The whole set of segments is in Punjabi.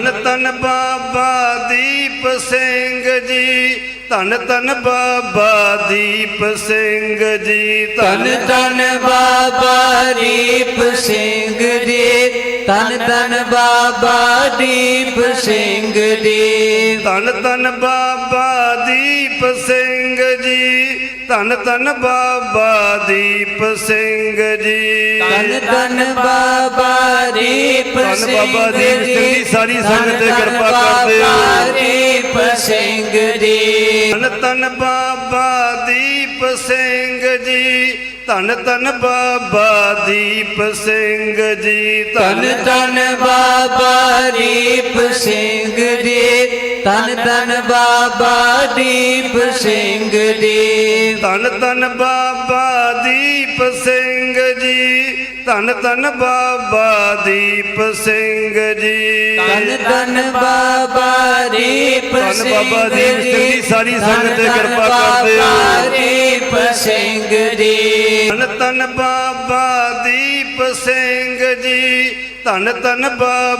ਧੰਨ ਧੰਨ ਬਾਬਾ ਦੀਪ ਸਿੰਘ ਜੀ। ਧੰਨ ਧੰਨ ਬਾਬਾ ਦੀਪ ਸਿੰਘ ਜੀ। ਤਨ ਤਨ ਬਾਬਾ ਦੀਪ ਸਿੰਘ ਜੀ। ਤਨ ਤਨ ਬਾਬਾ ਦੀਪ ਸਿੰਘ ਜੀ। ਧੰਨ ਧੰਨ ਬਾਬਾ ਦੀਪ ਸਿੰਘ ਧੰਨ ਧੰਨ ਬਾਬਾ ਦੀਪ ਸਿੰਘ ਜੀ। ਤਨ ਤਨ ਬਾਬਾ ਦੀਪ ਧੰਨ ਸਿੰਘ ਬਾਬਾ ਦੀਪ ਸਿੰਘ ਜੀ, ਸਾਰੀ ਸੰਗਤ ਤੇ ਧੰਨ ਧੰਨ ਕਿਰਪਾ ਕਰਦੇ ਹੋ। ਦੀਪ ਸਿੰਘ ਜੀ। ਧੰਨ ਧੰਨ ਬਾਬਾ ਦੀਪ ਸਿੰਘ ਜੀ ਧੰਨ ਧੰਨ ਬਾਬਾ ਦੀਪ ਸਿੰਘ ਜੀ ਤਨ ਤਨ ਬਾਬਾ ਦੀਪ ਸਿੰਘ ਜੀ। ਤਨ ਤਨ ਬਾਬਾ ਦੀਪ ਸਿੰਘ ਜੀ। ਧੰਨ ਧੰਨ ਬਾਬਾ ਦੀਪ ਸਿੰਘ ਜੀ। ਧੰਨ ਧੰਨ ਬਾਬਾ ਦੀਪ ਸਿੰਘ ਜੀ। ਤਨ ਤਨ ਬਾਬਾ ਦੀਪ ਧੰਨ ਸਿੰਘ ਬਾਬਾ ਦੀਪ ਸਿੰਘ ਜੀ, ਸਾਰੀ ਸੰਗਤ ਤੇ ਧੰਨ ਕਿਰਪਾ ਬਾਬਾ ਕਰਦੇ ਹੋ। ਦੀਪ ਸਿੰਘ ਜੀ। ਧੰਨ ਧੰਨ ਬਾਬਾ ਦੀਪ ਸਿੰਘ ਜੀ। ਧੰਨ ਧੰਨ ਬਾਬਾ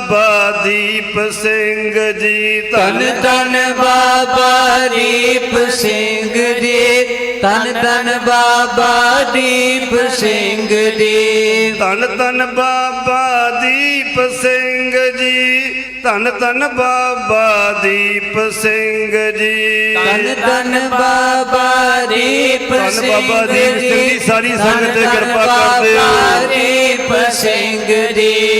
ਦੀਪ ਸਿੰਘ ਜੀ ਤਨ ਤਨ ਬਾਬਾ ਦੀਪ ਸਿੰਘ ਜੀ ਤਨ ਤਨ ਬਾਬਾ ਦੀਪ ਸਿੰਘ ਜੀ। ਧੰਨ ਧੰਨ ਬਾਬਾ ਦੀਪ ਸਿੰਘ ਜੀ ਧੰਨ ਧੰਨ ਬਾਬਾ ਦੀਪ ਸਿੰਘ ਜੀ। ਤਨ ਤਨ ਬਾਬਾ ਦੀਪ ਧੰਨ ਸਿੰਘ ਬਾਬਾ ਦੀਪ ਸਿੰਘ ਜੀ, ਸਾਰੀ ਸੰਗਤ ਤੇ ਧੰਨ ਕਿਰਪਾ ਬਾਬਾ ਕਰਦੇ ਹੋ। ਦੀਪ ਸਿੰਘ ਜੀ।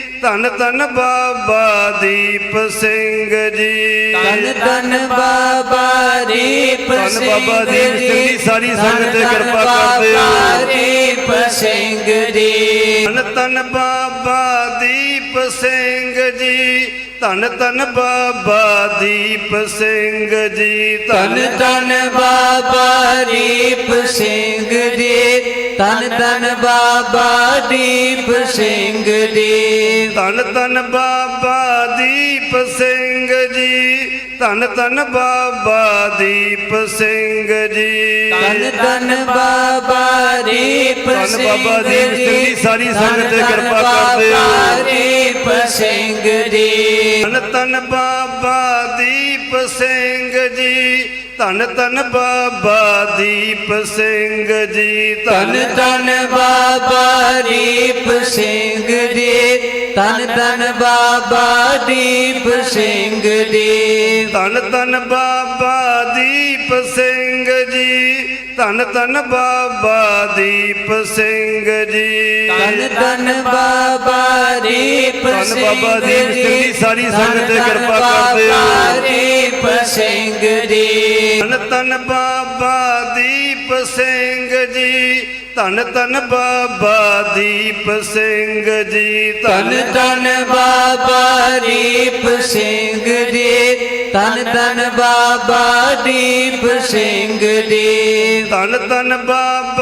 ਧੰਨ ਧੰਨ ਬਾਬਾ ਦੀਪ ਸਿੰਘ ਜੀ। ਤਨ ਤਨ ਬਾਬਾ ਦੀਪ ਧੰਨ ਸਿੰਘ ਬਾਬਾ ਦੀਪ ਸਿੰਘ ਜੀ, ਸਾਰੀ ਸੰਗਤ ਤੇ ਧੰਨ ਕਿਰਪਾ ਬਾਬਾ ਕਰਦੇ ਹੋ। ਦੀਪ ਸਿੰਘ ਜੀ। ਧੰਨ ਧੰਨ ਬਾਬਾ ਦੀਪ ਸਿੰਘ ਜੀ। ਧੰਨ ਧੰਨ ਬਾਬਾ ਦੀਪ ਸਿੰਘ ਜੀ। ਤਨ ਤਨ ਬਾਬਾ ਦੀਪ ਸਿੰਘ ਜੀ। ਤਨ ਤਨ ਬਾਬਾ ਦੀਪ ਸਿੰਘ ਜੀ। ਧੰਨ ਧੰਨ ਬਾਬਾ ਦੀਪ ਸਿੰਘ ਜੀ। ਧੰਨ ਧੰਨ ਬਾਬਾ ਦੀਪ ਸਿੰਘ ਜੀ। ਤਨ ਤਨ ਬਾਬਾ ਦੀਪ ਧੰਨ ਸਿੰਘ ਬਾਬਾ ਦੀਪ ਸਿੰਘ ਜੀ, ਸਾਰੀ ਸੰਗਤ ਤੇ ਕਿਰਪਾ ਕਰਦੇ ਹੋ। ਦੀਪ ਸਿੰਘ ਜੀ। ਧੰਨ ਧੰਨ ਬਾਬਾ ਦੀਪ ਸਿੰਘ ਧੰਨ ਧੰਨ ਬਾਬਾ ਦੀਪ ਸਿੰਘ ਜੀ ਤਨ ਤਨ ਬਾਬਾ ਦੀਪ ਸਿੰਘ ਜੀ ਤਨ ਤਨ ਬਾਬਾ ਦੀਪ ਸਿੰਘ ਜੀ ਧੰਨ ਧੰਨ ਬਾਬਾ ਦੀਪ ਸਿੰਘ ਜੀ ਧੰਨ ਧੰਨ ਬਾਬਾ ਦੀਪ ਸਿੰਘ ਜੀ ਤਨ ਤਨ ਬਾਬਾ ਦੀਪ ਧੰਨ ਸਿੰਘ ਬਾਬਾ ਦੀਪ ਸਿੰਘ ਜੀ, ਸਾਰੀ ਸੰਗਤ ਤੇ ਧੰਨ ਕਿਰਪਾ ਕਰਦੇ ਹੋ। ਦੀਪ ਸਿੰਘ ਜੀ। ਧੰਨ ਧੰਨ ਬਾਬਾ ਦੀਪ ਸਿੰਘ ਜੀ। ਧੰਨ ਧੰਨ ਬਾਬਾ ਦੀਪ ਸਿੰਘ ਜੀ। ਤਨ ਤਨ ਬਾਬਾ ਦੀਪ ਸਿੰਘ ਜੀ। ਤਨ ਤਨ ਬਾਬਾ ਦੀਪ ਸਿੰਘ ਜੀ। ਧੰਨ ਧੰਨ ਬਾਬਾ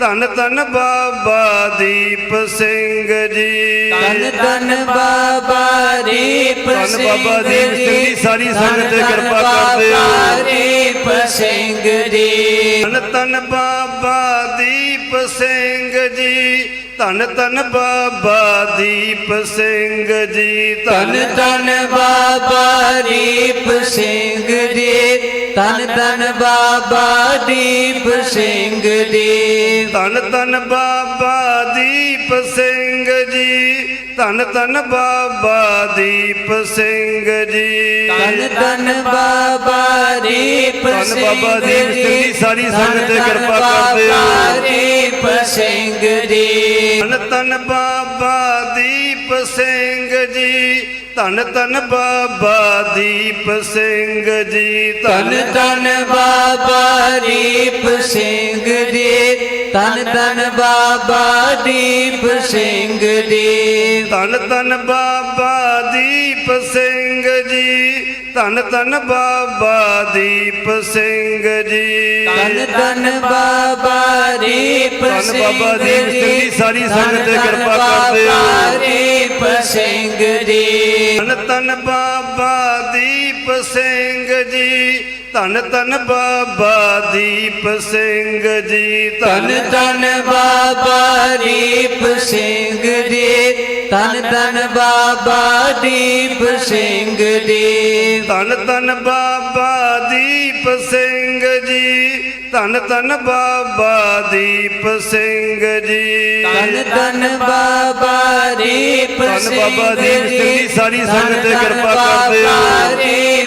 ਧੰਨ ਧੰਨ ਬਾਬਾ ਦੀਪ ਸਿੰਘ ਜੀ। ਤਨ ਤਨ ਬਾਬਾ ਦੀਪ ਧੰਨ ਸਿੰਘ ਬਾਬਾ ਦੀਪ ਸਿੰਘ ਜੀ, ਸਾਰੀ ਸੰਗਤ ਤੇ ਧੰਨ ਕਿਰਪਾ ਬਾਬਾ ਕਰਦੇ ਹੋ। ਦੀਪ ਸਿੰਘ ਜੀ। ਧੰਨ ਧੰਨ ਬਾਬਾ ਦੀਪ ਸਿੰਘ ਜੀ ਧੰਨ ਧੰਨ ਬਾਬਾ ਦੀਪ ਸਿੰਘ ਜੀ ਤਨ ਤਨ ਬਾਬਾ ਦੀਪ ਸਿੰਘ ਜੀ ਤਨ ਤਨ ਬਾਬਾ ਦੀਪ ਸਿੰਘ ਜੀ। ਧੰਨ ਧੰਨ ਬਾਬਾ ਦੀਪ ਸਿੰਘ ਜੀ। ਧੰਨ ਧੰਨ ਬਾਬਾ ਦੀਪ ਸਿੰਘ ਜੀ। ਤਨ ਤਨ ਬਾਬਾ ਦੀਪ ਧੰਨ ਸਿੰਘ ਬਾਬਾ ਦੀਪ ਸਿੰਘ ਜੀ, ਸਾਰੀ ਸੰਗਤ ਤੇ ਧੰਨ ਕਿਰਪਾ ਬਾਬਾ ਕਰਦੇ ਹੋ। ਦੀਪ ਸਿੰਘ ਜੀ। ਧੰਨ ਧੰਨ ਬਾਬਾ ਦੀਪ ਸਿੰਘ ਜੀ। ਧੰਨ ਧੰਨ ਬਾਬਾ ਦੀਪ ਸਿੰਘ ਜੀ। ਤਨ ਤਨ ਬਾਬਾ ਦੀਪ ਸਿੰਘ ਜੀ। ਤਨ ਤਨ ਬਾਬਾ ਦੀਪ ਸਿੰਘ ਜੀ। ਧੰਨ ਧੰਨ ਬਾਬਾ ਦੀਪ ਸਿੰਘ ਜੀ। ਧੰਨ ਧੰਨ ਬਾਬਾ ਦੀਪ ਸਿੰਘ ਜੀ। ਤਨ ਤਨ ਬਾਬਾ ਦੀਪ ਸਿੰਘ ਬਾਬਾ ਦੀਪ ਸਿੰਘ ਜੀ, ਸਾਰੀ ਸੰਗਤ ਤੇ ਕਿਰਪਾ ਕਰਦੇ ਹੋ। ਦੀਪ ਸਿੰਘ ਜੀ। ਧੰਨ ਧੰਨ ਬਾਬਾ ਦੀਪ ਸਿੰਘ ਜੀ। ਧੰਨ ਧੰਨ ਬਾਬਾ ਦੀਪ ਸਿੰਘ ਜੀ ਤਨ ਤਨ ਬਾਬਾ ਦੀਪ ਸਿੰਘ ਜੀ ਤਨ ਤਨ ਬਾਬਾ ਦੀਪ ਸਿੰਘ ਜੀ। ਧੰਨ ਧੰਨ ਬਾਬਾ ਦੀਪ ਸਿੰਘ ਜੀ ਧੰਨ ਧੰਨ ਬਾਬਾ ਦੀਪ ਸਿੰਘ ਜੀ। ਧੰਨ ਸਿੰਘ ਬਾਬਾ ਦੀਪ ਸਿੰਘ ਜੀ, ਸਾਰੀ ਸੰਗਤ ਤੇ ਧੰਨ ਕਿਰਪਾ ਕਰਦੇ ਹੋ।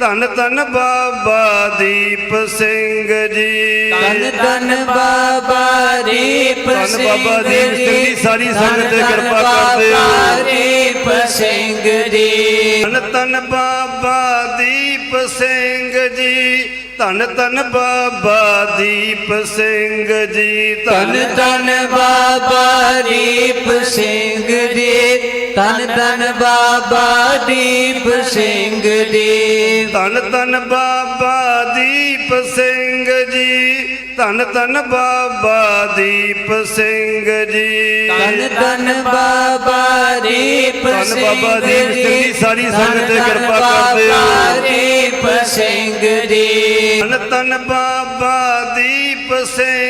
ਧੰਨ ਧੰਨ ਬਾਬਾ ਦੀਪ ਸਿੰਘ ਜੀ। ਤਨ ਤਨ ਬਾਬਾ ਦੀਪ ਧੰਨ ਸਿੰਘ ਬਾਬਾ ਦੀਪ ਸਿੰਘ ਜੀ, ਸਾਰੀ ਸੰਗਤ ਤੇ ਧੰਨ ਕਿਰਪਾ ਬਾਬਾ ਕਰਦੇ ਹੋ। ਦੀਪ ਸਿੰਘ ਜੀ। ਧੰਨ ਧੰਨ ਬਾਬਾ ਦੀਪ ਸਿੰਘ ਜੀ ਧੰਨ ਧੰਨ ਬਾਬਾ ਦੀਪ ਸਿੰਘ ਜੀ। ਤਨ ਤਨ ਬਾਬਾ ਦੀਪ ਸਿੰਘ ਜੀ। ਤਨ ਤਨ ਬਾਬਾ ਦੀਪ ਸਿੰਘ ਜੀ। ਧੰਨ ਧੰਨ ਬਾਬਾ ਦੀਪ ਸਿੰਘ ਜੀ। ਧੰਨ ਧੰਨ ਬਾਬਾ ਦੀਪ ਸਿੰਘ ਜੀ। ਤਨ ਤਨ ਬਾਬਾ ਦੀਪ ਧੰਨ ਸਿੰਘ ਬਾਬਾ ਦੀਪ ਸਿੰਘ ਜੀ, ਸਾਰੀ ਸੰਗਤ ਤੇ ਧੰਨ ਕਿਰਪਾ ਕਰਦੇ ਹੋ। ਦੀਪ ਸਿੰਘ ਜੀ। ਧੰਨ ਧੰਨ ਬਾਬਾ ਦੀਪ ਸਿੰਘ ਜੀ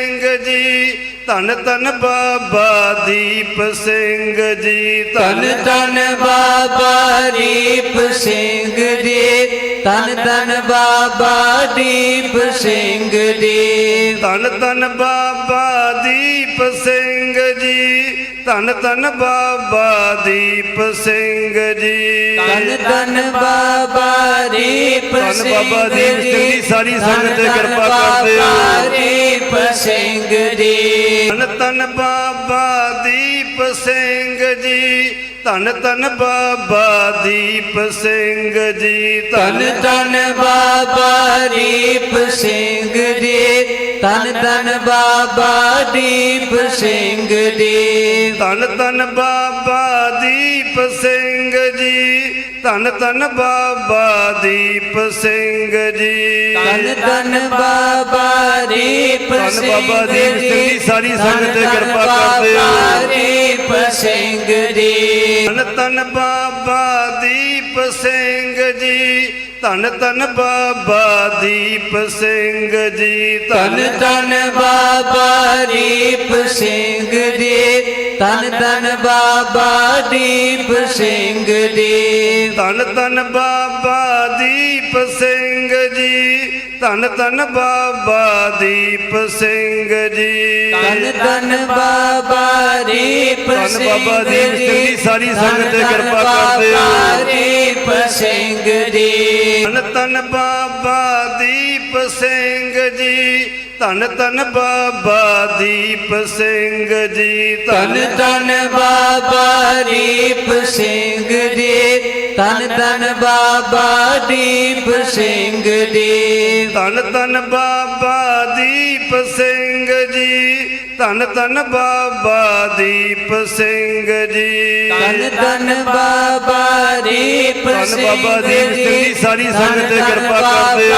ਧੰਨ ਧੰਨ ਬਾਬਾ ਦੀਪ ਸਿੰਘ ਜੀ ਤਨ ਤਨ ਬਾਬਾ ਦੀਪ ਸਿੰਘ ਜੀ ਤਨ ਤਨ ਬਾਬਾ ਦੀਪ ਸਿੰਘ ਜੀ। ਧੰਨ ਧੰਨ ਬਾਬਾ ਦੀਪ ਸਿੰਘ ਜੀ ਧੰਨ ਧੰਨ ਬਾਬਾ ਦੀਪ ਸਿੰਘ ਜੀ। ਤਨ ਤਨ ਬਾਬਾ ਦੀਪ ਧੰਨ ਸਿੰਘ ਬਾਬਾ ਦੀਪ ਸਿੰਘ ਜੀ, ਸਾਰੀ ਸੰਗਤ ਤੇ ਧੰਨ ਕਿਰਪਾ ਬਾਬਾ ਕਰਦੇ ਹੋ। ਦੀਪ ਸਿੰਘ ਜੀ। ਧੰਨ ਧੰਨ ਬਾਬਾ ਦੀਪ ਸਿੰਘ ਜੀ ਧੰਨ ਧੰਨ ਬਾਬਾ ਦੀਪ ਸਿੰਘ ਜੀ ਤਨ ਤਨ ਬਾਬਾ ਦੀਪ ਸਿੰਘ ਜੀ ਤਨ ਤਨ ਬਾਬਾ ਦੀਪ ਸਿੰਘ ਜੀ। ਧੰਨ ਧੰਨ ਬਾਬਾ ਦੀਪ ਸਿੰਘ ਧੰਨ ਧੰਨ ਬਾਬਾ ਦੀਪ ਸਿੰਘ ਜੀ। ਤਨ ਤਨ ਬਾਬਾ ਦੀਪ ਧੰਨ ਸਿੰਘ ਬਾਬਾ ਦੀਪ ਸਿੰਘ ਜੀ, ਸਾਰੀ ਸੰਗਤ ਤੇ ਧੰਨ ਕਿਰਪਾ ਬਾਬਾ ਕਰਦੇ ਹੋ। ਦੀਪ ਸਿੰਘ ਜੀ। ਧੰਨ ਧੰਨ ਬਾਬਾ ਦੀਪ ਸਿੰਘ ਜੀ। ਧੰਨ ਧੰਨ ਬਾਬਾ ਦੀਪ ਸਿੰਘ ਜੀ। ਤਨ ਤਨ ਬਾਬਾ ਦੀਪ ਸਿੰਘ ਜੀ। ਤਨ ਤਨ ਬਾਬਾ ਦੀਪ ਸਿੰਘ ਜੀ। ਧੰਨ ਧੰਨ ਬਾਬਾ ਦੀਪ ਸਿੰਘ ਜੀ। ਧੰਨ ਧੰਨ ਬਾਬਾ ਦੀਪ ਸਿੰਘ ਜੀ। ਤਨ ਤਨ ਬਾਬਾ ਦੀਪ ਧੰਨ ਸਿੰਘ ਬਾਬਾ ਦੀਪ ਸਿੰਘ ਜੀ, ਸਾਰੀ ਸੰਗਤ ਤੇ ਧੰਨ ਕਿਰਪਾ ਕਰਦੇ ਹੋ। ਦੀਪ ਸਿੰਘ ਜੀ। ਧੰਨ ਧੰਨ ਬਾਬਾ ਦੀਪ ਸਿੰਘ ਜੀ। ਧੰਨ ਧੰਨ ਬਾਬਾ ਦੀਪ ਸਿੰਘ ਜੀ ਤਨ ਤਨ ਬਾਬਾ ਦੀਪ ਸਿੰਘ ਜੀ ਤਨ ਤਨ ਬਾਬਾ ਦੀਪ ਸਿੰਘ ਜੀ। ਧੰਨ ਧੰਨ ਬਾਬਾ ਦੀਪ ਸਿੰਘ ਜੀ ਧੰਨ ਧੰਨ ਬਾਬਾ ਦੀਪ ਸਿੰਘ ਜੀ। ਤਨ ਤਨ ਬਾਬਾ ਦੀਪ ਧੰਨ ਸਿੰਘ ਬਾਬਾ ਦੀਪ ਸਿੰਘ ਜੀ, ਸਾਰੀ ਸੰਗਤ ਤੇ ਧੰਨ ਕਿਰਪਾ ਕਰਦੇ ਹੋ।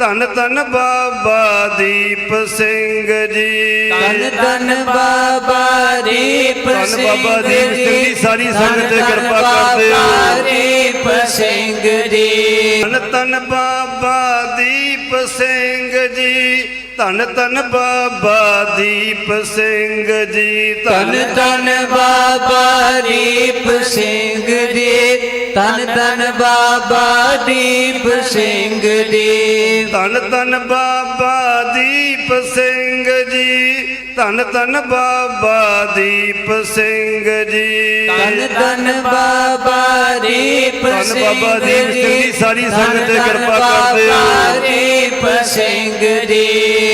ਧੰਨ ਧੰਨ ਬਾਬਾ ਦੀਪ ਸਿੰਘ ਜੀ। ਤਨ ਤਨ ਬਾਬਾ ਦੀਪ ਧੰਨ ਸਿੰਘ ਬਾਬਾ ਦੀਪ ਸਿੰਘ ਜੀ, ਸਾਰੀ ਸੰਗਤ ਤੇ ਧੰਨ ਕਿਰਪਾ ਬਾਬਾ ਕਰਦੇ ਹੋ। ਦੀਪ ਸਿੰਘ ਜੀ। ਧੰਨ ਧੰਨ ਬਾਬਾ ਦੀਪ ਸਿੰਘ ਜੀ ਧੰਨ ਧੰਨ ਬਾਬਾ ਦੀਪ ਸਿੰਘ ਜੀ ਤਨ ਤਨ ਬਾਬਾ ਦੀਪ ਸਿੰਘ ਜੀ। ਤਨ ਤਨ ਬਾਬਾ ਦੀਪ ਸਿੰਘ ਜੀ। ਧੰਨ ਧੰਨ ਬਾਬਾ ਦੀਪ ਸਿੰਘ ਜੀ। ਧੰਨ ਧੰਨ ਬਾਬਾ ਦੀਪ ਸਿੰਘ ਜੀ। ਤਨ ਤਨ ਬਾਬਾ ਦੀਪ ਧੰਨ ਸਿੰਘ ਬਾਬਾ ਦੀਪ ਸਿੰਘ ਜੀ, ਸਾਰੀ ਸੰਗਤ ਤੇ ਧੰਨ ਧੰਨ ਕਿਰਪਾ ਕਰਦੇ ਹੋ। ਦੀਪ ਸਿੰਘ ਜੀ।